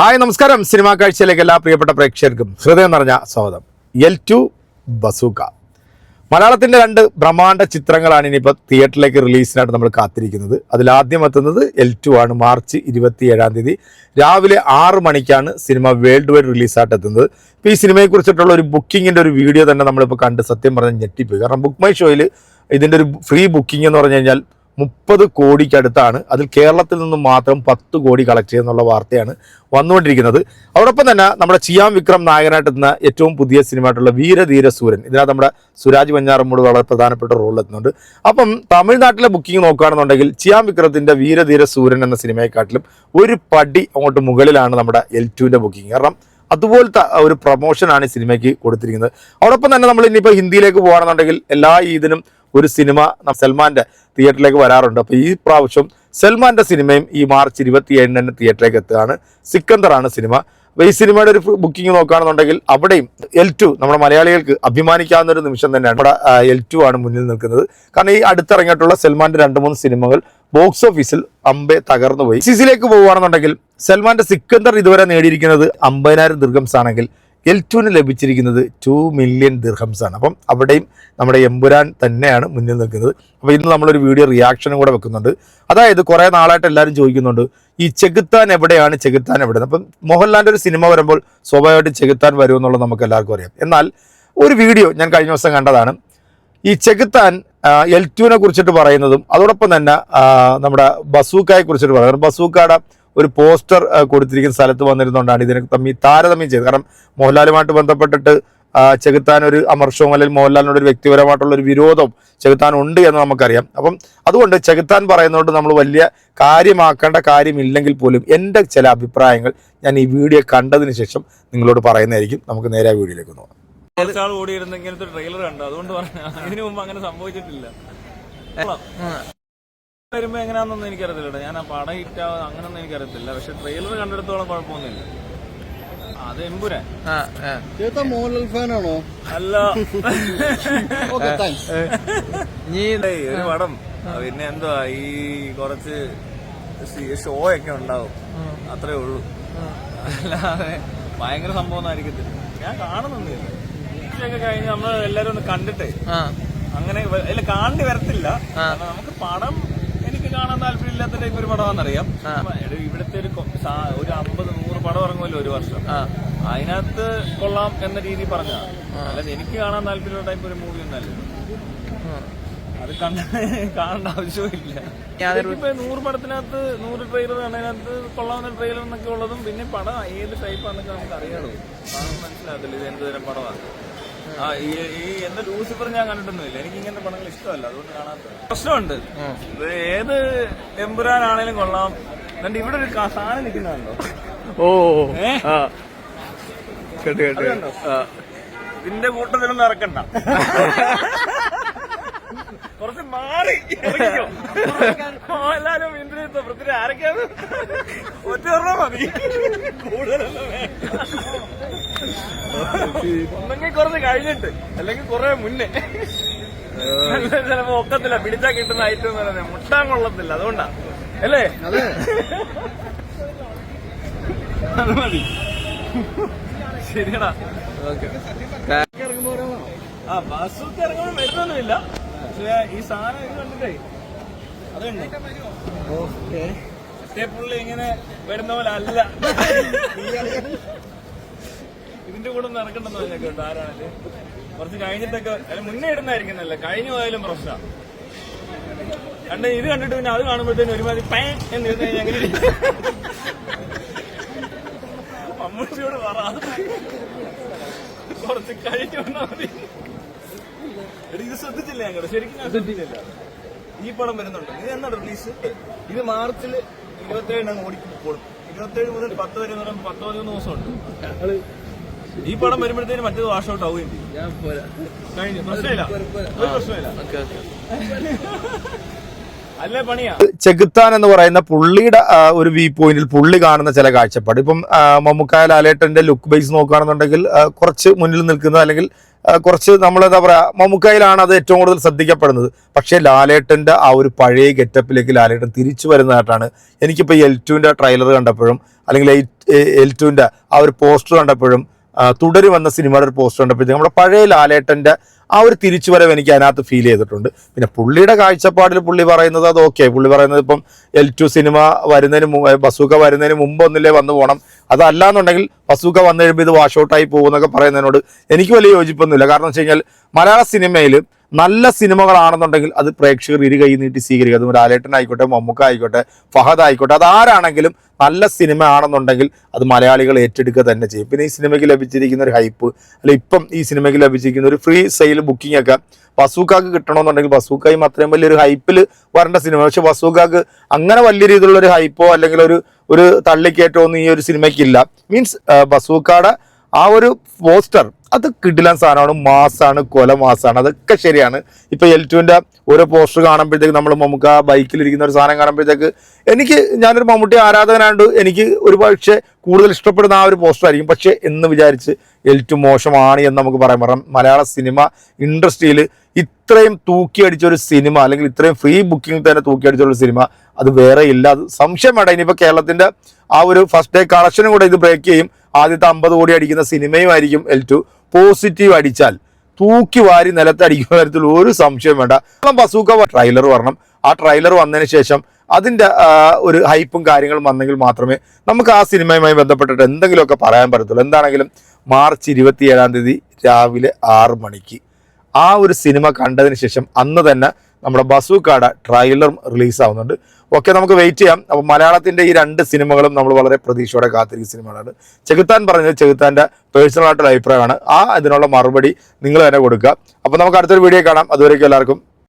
Hi നമസ്കാരം. Cinema കാഴ്ചയിലേക്ക് എല്ലാ പ്രിയപ്പെട്ട പ്രേക്ഷകർക്കും ഹൃദയം നിറഞ്ഞ സ്വാഗതം. L two Bazooka. മലയാളത്തിന്റെ രണ്ട് ബ്രഹ്മാണ്ഡ ചിത്രങ്ങളാണ് ഇനിയിപ്പോൾ തിയേറ്ററിലേക്ക് റിലീസിനായിട്ട് നമ്മൾ കാത്തിരിക്കുന്നത്. അതിലാദ്യം എത്തുന്നത് എൽ ടു ആണ്. മാർച്ച് ഇരുപത്തി ഏഴാം തീയതി രാവിലെ ആറ് മണിക്കാണ് സിനിമ വേൾഡ് വൈഡ് റിലീസായിട്ട് എത്തുന്നത്. ഇപ്പോൾ ഈ സിനിമയെക്കുറിച്ചിട്ടുള്ള ഒരു ബുക്കിങ്ങിന്റെ ഒരു വീഡിയോ തന്നെ നമ്മളിപ്പോൾ കണ്ട് സത്യം പറഞ്ഞ് ഞെട്ടിപ്പോയി. കാരണം ബുക്ക് മൈ ഷോയിൽ ഇതിന്റെ ഒരു ഫ്രീ ബുക്കിംഗ് എന്ന് പറഞ്ഞു കഴിഞ്ഞാൽ മുപ്പത് കോടിക്കടുത്താണ്. അതിൽ കേരളത്തിൽ നിന്നും മാത്രം പത്ത് കോടി കളക്ട് ചെയ്യുന്നുള്ള വാർത്തയാണ് വന്നുകൊണ്ടിരിക്കുന്നത്. അതോടൊപ്പം തന്നെ നമ്മുടെ ചിയാം വിക്രം നായകനായിട്ട് എത്തുന്ന ഏറ്റവും പുതിയ സിനിമയായിട്ടുള്ള വീരധീര സൂരൻ ഇതിനകത്ത് നമ്മുടെ സുരാജ് വഞ്ഞാറമ്മൂട് വളരെ പ്രധാനപ്പെട്ട റോളിൽ എത്തുന്നുണ്ട്. അപ്പം തമിഴ്നാട്ടിലെ ബുക്കിംഗ് നോക്കുകയാണെന്നുണ്ടെങ്കിൽ ചിയാം വിക്രത്തിന്റെ വീരധീര സൂരൻ എന്ന സിനിമയെക്കാട്ടിലും ഒരു പടി അങ്ങോട്ട് മുകളിലാണ് നമ്മുടെ എൽ ടുവിന്റെ ബുക്കിംഗ് കാരണം അതുപോലത്തെ ഒരു പ്രൊമോഷനാണ് ഈ സിനിമയ്ക്ക് കൊടുത്തിരിക്കുന്നത്. അതോടൊപ്പം തന്നെ നമ്മൾ ഇനിയിപ്പോൾ ഹിന്ദിയിലേക്ക് പോകുകയാണെന്നുണ്ടെങ്കിൽ എല്ലാ ഈദിനും ഒരു സിനിമ സൽമാന്റെ തിയേറ്ററിലേക്ക് വരാറുണ്ട്. അപ്പോൾ ഈ പ്രാവശ്യം സൽമാന്റെ സിനിമയും ഈ മാർച്ച് ഇരുപത്തി ഏഴിന് തന്നെ തിയേറ്ററിലേക്ക് എത്തുകയാണ്. സിക്കന്ദറാണ് സിനിമ. അപ്പോൾ ഈ സിനിമയുടെ ഒരു ബുക്കിംഗ് നോക്കുകയാണെന്നുണ്ടെങ്കിൽ അവിടെയും എൽ ടു നമ്മുടെ മലയാളികൾക്ക് അഭിമാനിക്കാവുന്ന ഒരു നിമിഷം തന്നെയാണ്. നമ്മുടെ എൽ ടു ആണ് മുന്നിൽ നിൽക്കുന്നത്. കാരണം ഈ അടുത്തിറങ്ങിയിട്ടുള്ള സൽമാന്റെ രണ്ട് മൂന്ന് സിനിമകൾ ബോക്സ് ഓഫീസിൽ അമ്പെ തകർന്നു പോയി സിസിലേക്ക് പോവുകയാണെന്നുണ്ടെങ്കിൽ സൽമാന്റെ സിക്കന്ദർ ഇതുവരെ നേടിയിരിക്കുന്നത് അമ്പതിനായിരം ദീർഘംസ് ആണെങ്കിൽ എൽ ടുവിന് ലഭിച്ചിരിക്കുന്നത് ടു മില്യൺ ദിർഹംസ് അപ്പം അവിടെയും നമ്മുടെ എമ്പുരാൻ തന്നെയാണ് മുന്നിൽ നിൽക്കുന്നത്. അപ്പോൾ ഇന്ന് നമ്മളൊരു വീഡിയോ റിയാക്ഷനും കൂടെ വെക്കുന്നുണ്ട്. അതായത് കുറേ നാളായിട്ട് എല്ലാവരും ചോദിക്കുന്നുണ്ട് ഈ ചെകുത്താൻ എവിടെയാണ്? ചെകുത്താൻ എവിടെ അപ്പം മോഹൻലാലിന്റെ ഒരു സിനിമ വരുമ്പോൾ സ്വാഭാവികമായിട്ടും ചെകുത്താൻ വരുമെന്നുള്ളത് നമുക്ക് എല്ലാവർക്കും അറിയാം. എന്നാൽ ഒരു വീഡിയോ ഞാൻ കഴിഞ്ഞ ദിവസം കണ്ടതാണ്. ഈ ചെകുത്താൻ എൽ ടുവിനെ കുറിച്ചിട്ട് പറയുന്നതും അതോടൊപ്പം തന്നെ നമ്മുടെ ബസൂക്കയെ കുറിച്ചിട്ട് പറയുന്നത്. ബസൂക്കയുടെ ഒരു പോസ്റ്റർ കൊടുത്തിരിക്കുന്ന സ്ഥലത്ത് വന്നിരുന്നുകൊണ്ടാണ് ഇതിനെ തമ്മിൽ താരതമ്യം ചെയ്തത്. കാരണം മോഹൻലാലുമായിട്ട് ബന്ധപ്പെട്ടിട്ട് ചെകുത്താൻ ഒരു അമർഷവും അല്ലെങ്കിൽ മോഹൻലാലിനോട് ഒരു വ്യക്തിപരമായിട്ടുള്ള ഒരു വിരോധം ചെകുത്താൻ ഉണ്ട് എന്ന് നമുക്കറിയാം. അപ്പം അതുകൊണ്ട് ചെകുത്താൻ പറയുന്നതുകൊണ്ട് നമ്മൾ വലിയ കാര്യമാക്കേണ്ട കാര്യമില്ലെങ്കിൽ പോലും എന്റെ ചില അഭിപ്രായങ്ങൾ ഞാൻ ഈ വീഡിയോ കണ്ടതിന് ശേഷം നിങ്ങളോട് പറയുന്നതായിരിക്കും. നമുക്ക് നേരെ ആ വീഡിയോയിലേക്ക് നോക്കാം ഓടിയിരുന്നെങ്കിൽ ഓടിയിരുന്ന ഇങ്ങനത്തെ ട്രെയിലർ കണ്ടു. അതുകൊണ്ട് പറഞ്ഞു ഇതിനു മുമ്പ് അങ്ങനെ സംഭവിച്ചിട്ടില്ല. വരുമ്പോ എങ്ങനെയാണെന്നൊന്നും എനിക്കറിയത്തില്ല ഞാൻ ആ പടം ഹിറ്റ് അങ്ങനൊന്നും എനിക്കറിയത്തില്ല. പക്ഷെ ട്രെയിലർ കണ്ടെടുത്തോളം കുഴപ്പമൊന്നുമില്ല. അത് എമ്പുരാൻ. ചേട്ടാ മോഹൻലാൽ ഫാനാണോ? അല്ല. ഏയ്, ഒരു പടം. പിന്നെ എന്തുവാ ഈ കുറച്ച് ഷോ ഒക്കെ ഉണ്ടാവും. അത്രേ ഉള്ളൂ. അല്ലാതെ ഭയങ്കര സംഭവം ഒന്നും ആയിരിക്കത്തില്ല ഞാൻ കാണുന്നൊന്നുമില്ല. ഒക്കെ കഴിഞ്ഞ് നമ്മൾ എല്ലാരും ഒന്ന് കണ്ടിട്ടേ. അങ്ങനെ കാണേണ്ടി വരത്തില്ല. നമുക്ക് പടം എനിക്ക് കാണാൻ താല്പര്യമില്ലാത്ത ടൈപ്പ് ഒരു പടമാണെന്നറിയാം. ഇവിടുത്തെ ഒരു അമ്പത് നൂറ് പടം ഇറങ്ങുമല്ലോ ഒരു വർഷം. അതിനകത്ത് കൊള്ളാം എന്ന രീതി പറഞ്ഞതാണ്. അല്ലാതെ എനിക്ക് കാണാൻ താല്പര്യമുള്ള ടൈപ്പ് ഒരു മൂവി ഒന്നല്ല അത് കണ്ട കാണേണ്ട ആവശ്യമില്ല ഇപ്പൊ നൂറ് പടത്തിനകത്ത് നൂറ് ട്രെയിലർ അതിനകത്ത് കൊള്ളാവുന്ന ട്രെയിലർ എന്നൊക്കെ ഉള്ളതും പിന്നെ പടം ഏത് ടൈപ്പാന്നൊക്കെ നമുക്ക് അറിയാമോ മനസ്സിലാകത്തില്ല ഇത് എന്ത് തരം പടമാണ്. ആ ഈ ഈ എന്റെ ലൂസിഫർ ഞാൻ കണ്ടിട്ടൊന്നുമില്ല. എനിക്ക് ഇങ്ങനത്തെ പടങ്ങൾ ഇഷ്ടമല്ല. അതുകൊണ്ട് കാണാത്ത പ്രശ്നമുണ്ട്. ഇത് ഏത് എമ്പുരാനാണേലും കൊള്ളാം. എന്നിട്ട് ഇവിടെ ഒരു സാധനം നിൽക്കുന്നുണ്ടോ? ഓ? കേട്ട് കേട്ട്? ഇതിന്റെ കൂട്ടത്തിലൊന്നും ഇറക്കണ്ട. കുറച്ച് മാറി. എല്ലാരും ഇന്ദ്രിയത്തോ പൃഥ്വി ആരൊക്കെയാണ്? ഒറ്റ ഒരെണ്ണം മതി. ഒന്നെങ്കിൽ കുറച്ച് കഴിഞ്ഞിട്ട്. അല്ലെങ്കിൽ കുറെ മുന്നേ. ചിലപ്പോ ഒക്കത്തില്ല. പിടിച്ചാ കിട്ടുന്ന ഐറ്റം എന്ന് പറയുന്നത് മുട്ടാൻ കൊള്ളത്തില്ല. അതുകൊണ്ടാ. അല്ലേ? അതെ. മതി. ശരിയടാ. ആ ബസ്സൊക്കെ ഇറങ്ങുമ്പോൾ വരുന്നൊന്നുമില്ല പക്ഷേ ഈ സാധനം ഇത് കണ്ടിട്ടേ അതുണ്ട്. മറ്റേ പുള്ളി ഇങ്ങനെ വരുന്ന പോലെ അല്ല. ഇതിന്റെ കൂടെ നടക്കണ്ടെന്ന് പറഞ്ഞ കേട്ടോ ആരാണല്ലേ കുറച്ച് കഴിഞ്ഞിട്ടൊക്കെ അല്ല മുന്നേ ഇടുന്നതായിരിക്കുന്നല്ല കഴിഞ്ഞു പോയാലും പ്രശ്നമാണ് കണ്ട് ഇത് കണ്ടിട്ട് പിന്നെ അത് കാണുമ്പോഴത്തേനും ഒരുമാതിരി പേ എന്ന് ഇരുന്ന് കഴിഞ്ഞാൽ എങ്ങനെ? മമ്മൂട്ടിയോട് പറ അത് കുറച്ച് കഴിഞ്ഞു വന്നാൽ മതി. എടി, ഇത് ശ്രദ്ധിച്ചില്ല ഞങ്ങളുടെ ശരിക്കും ഞാൻ ശ്രദ്ധിച്ചില്ല. ഈ പടം വരുന്നുണ്ട്. ഇത് എന്നാണ് റിലീസ് ഇത് മാർച്ചിൽ ഇരുപത്തേഴിനാണ് ഓടിക്കോളും ഇരുപത്തേഴ് മുതൽ പത്ത് വരെ എന്ന് പറയുമ്പോൾ പത്ത് പതിനൊന്ന് ദിവസമുണ്ട്. ഈ പടം വരുമ്പോഴത്തേനും മറ്റേത് വാഷ് ഔട്ട് ആവുകയും ചെയ്യും. കഴിഞ്ഞു. പ്രശ്നമില്ല. ഒരു പ്രശ്നമില്ല. അല്ലേ പണിയാ? ചെകുത്താൻ എന്ന് പറയുന്ന പുള്ളിയുടെ ഒരു വ്യൂ പോയിന്റിൽ പുള്ളി കാണുന്ന ചില കാഴ്ചപ്പാട്. ഇപ്പം മമ്മുക്കായ ലാലേട്ടന്റെ ലുക്ക് ബേസ് നോക്കുകയാണെന്നുണ്ടെങ്കിൽ കുറച്ച് മുന്നിൽ നിൽക്കുന്ന അല്ലെങ്കിൽ കുറച്ച് നമ്മൾ എന്താ പറയാ മമ്മൂക്കയിലാണ് അത് ഏറ്റവും കൂടുതൽ ശ്രദ്ധിക്കപ്പെടുന്നത്. പക്ഷേ ലാലേട്ടന്റെ ആ ഒരു പഴയ ഗെറ്റപ്പിലേക്ക് ലാലേട്ടൻ തിരിച്ചു വരുന്നതായിട്ടാണ് എനിക്കിപ്പോൾ എൽ ടുവിന്റെ ട്രെയിലർ കണ്ടപ്പോഴും അല്ലെങ്കിൽ എൽ ടുവിന്റെ ആ ഒരു പോസ്റ്റർ കണ്ടപ്പോഴും തുടരും എന്ന സിനിമയുടെ ഒരു പോസ്റ്റർ കണ്ടപ്പോഴത്തേക്കും നമ്മുടെ പഴയ ലാലേട്ടന്റെ ആ ഒരു തിരിച്ചു തിരിച്ചുവരവ് എനിക്ക് അതിനകത്ത് ഫീൽ ചെയ്തിട്ടുണ്ട്. പിന്നെ പുള്ളിയുടെ കാഴ്ചപ്പാടിൽ പുള്ളി പറയുന്നത് അത് ഓക്കെ പുള്ളി പറയുന്നത് ഇപ്പം എൽ ടു സിനിമ വരുന്നതിന് ബസൂക്ക വരുന്നതിന് മുമ്പ് വന്നു പോകണം അതല്ലാന്നുണ്ടെങ്കിൽ ബസൂക്ക വന്നു കഴിയുമ്പോൾ ഇത് വാഷ് ഔട്ടായി പോകുന്നൊക്കെ പറയുന്നതിനോട് എനിക്ക് വലിയ യോജിപ്പൊന്നുമില്ല. കാരണം വെച്ച് കഴിഞ്ഞാൽ മലയാള സിനിമയിൽ നല്ല സിനിമകളാണെന്നുണ്ടെങ്കിൽ അത് പ്രേക്ഷകർ ഇരു കൈ നീട്ടി സ്വീകരിക്കുക അതും ലാലേട്ടൻ ആയിക്കോട്ടെ മമ്മൂക്ക ആയിക്കോട്ടെ ഫഹദ് ആയിക്കോട്ടെ അത് ആരാണെങ്കിലും നല്ല സിനിമ ആണെന്നുണ്ടെങ്കിൽ അത് മലയാളികൾ ഏറ്റെടുക്കുക തന്നെ ചെയ്യും. പിന്നെ ഈ സിനിമയ്ക്ക് ലഭിച്ചിരിക്കുന്ന ഒരു ഹൈപ്പ് അല്ലെ ഇപ്പം ഈ സിനിമയ്ക്ക് ലഭിച്ചിരിക്കുന്ന ഒരു ഫ്രീ സെയിൽ ബുക്കിംഗ് ഒക്കെ വസൂക്കാക്ക് കിട്ടണമെന്നുണ്ടെങ്കിൽ ബസൂക്കയും അത്രയും വലിയൊരു ഹൈപ്പിൽ വരേണ്ട സിനിമ. പക്ഷെ വസൂക്കാക്ക് അങ്ങനെ വലിയ രീതിയിലുള്ള ഒരു ഹൈപ്പോ അല്ലെങ്കിൽ ഒരു ഒരു തള്ളിക്കയറ്റോ ഒന്നും ഈ ഒരു സിനിമയ്ക്കില്ല. മീൻസ് ബസൂക്കയുടെ ആ ഒരു പോസ്റ്റർ അത് കിടിലൻ സാധനമാണ്. മാസാണ് കൊല മാസാണ്. അതൊക്കെ ശരിയാണ്. ഇപ്പൊ എൽ ടുവിന്റെ ഓരോ പോസ്റ്റർ കാണുമ്പോഴത്തേക്ക് നമ്മൾ മമ്മൂക്ക ബൈക്കിലിരിക്കുന്ന ഒരു സാധനം കാണുമ്പോഴത്തേക്ക് എനിക്ക് ഞാനൊരു മമ്മൂട്ടി ആരാധകനാണ്ട് എനിക്ക് ഒരു പക്ഷേ കൂടുതൽ ഇഷ്ടപ്പെടുന്ന ആ ഒരു പോസ്റ്റർ ആയിരിക്കും. പക്ഷേ എന്ന് വിചാരിച്ച് എൽ ടു മോശമാണ് എന്ന് നമുക്ക് പറയാൻ പറയാം മലയാള സിനിമ ഇൻഡസ്ട്രിയിൽ ഇത്രയും തൂക്കിയടിച്ച ഒരു സിനിമ അല്ലെങ്കിൽ ഇത്രയും ഫ്രീ ബുക്കിംഗ് തന്നെ തൂക്കിയടിച്ച ഒരു സിനിമ അത് വേറെ ഇല്ല. അത് സംശയം വേണ്ട. ഇനിയിപ്പോൾ കേരളത്തിന്റെ ആ ഒരു ഫസ്റ്റ് ഡേ കളക്ഷനും കൂടെ ഇത് ബ്രേക്ക് ചെയ്യും. ആദ്യത്തെ അമ്പത് കോടി അടിക്കുന്ന സിനിമയുമായിരിക്കും എൽ ടു പോസിറ്റീവ് അടിച്ചാൽ തൂക്കി വാരി നിലത്തടിക്കുന്ന തരത്തിൽ ഒരു സംശയം വേണ്ട. ബസൂക്ക ട്രെയിലർ വരണം. ആ ട്രെയിലർ വന്നതിന് ശേഷം അതിന്റെ ഒരു ഹൈപ്പും കാര്യങ്ങളും വന്നെങ്കിൽ മാത്രമേ നമുക്ക് ആ സിനിമയുമായി ബന്ധപ്പെട്ടിട്ട് എന്തെങ്കിലുമൊക്കെ പറയാൻ പറ്റത്തുള്ളൂ. എന്താണെങ്കിലും മാർച്ച് ഇരുപത്തി ഏഴാം തീയതി രാവിലെ ആറ് മണിക്ക് ആ ഒരു സിനിമ കണ്ടതിന് ശേഷം അന്ന് തന്നെ നമ്മുടെ ബസൂക്കാട ട്രailer റിലീസ് ആവുന്നുണ്ട് ഓക്കെ നമുക്ക് വെയിറ്റ് ചെയ്യാം. അപ്പോൾ മലയാളത്തിന്റെ ഈ രണ്ട് സിനിമകളും നമ്മൾ വളരെ പ്രതീക്ഷയോടെ കാത്തിരിക്കുന്ന സിനിമകളാണ്. ചെകുത്താൻ പറഞ്ഞത് ചെകുത്താന്റെ പേഴ്സണൽ ആയിട്ടുള്ള അഭിപ്രായമാണ്. ആ അതിനുള്ള മറുപടി നിങ്ങൾ തന്നെ കൊടുക്കുക. അപ്പോൾ നമുക്ക് അടുത്തൊരു വീഡിയോ കാണാം. അതുവരേക്കും എല്ലാവർക്കും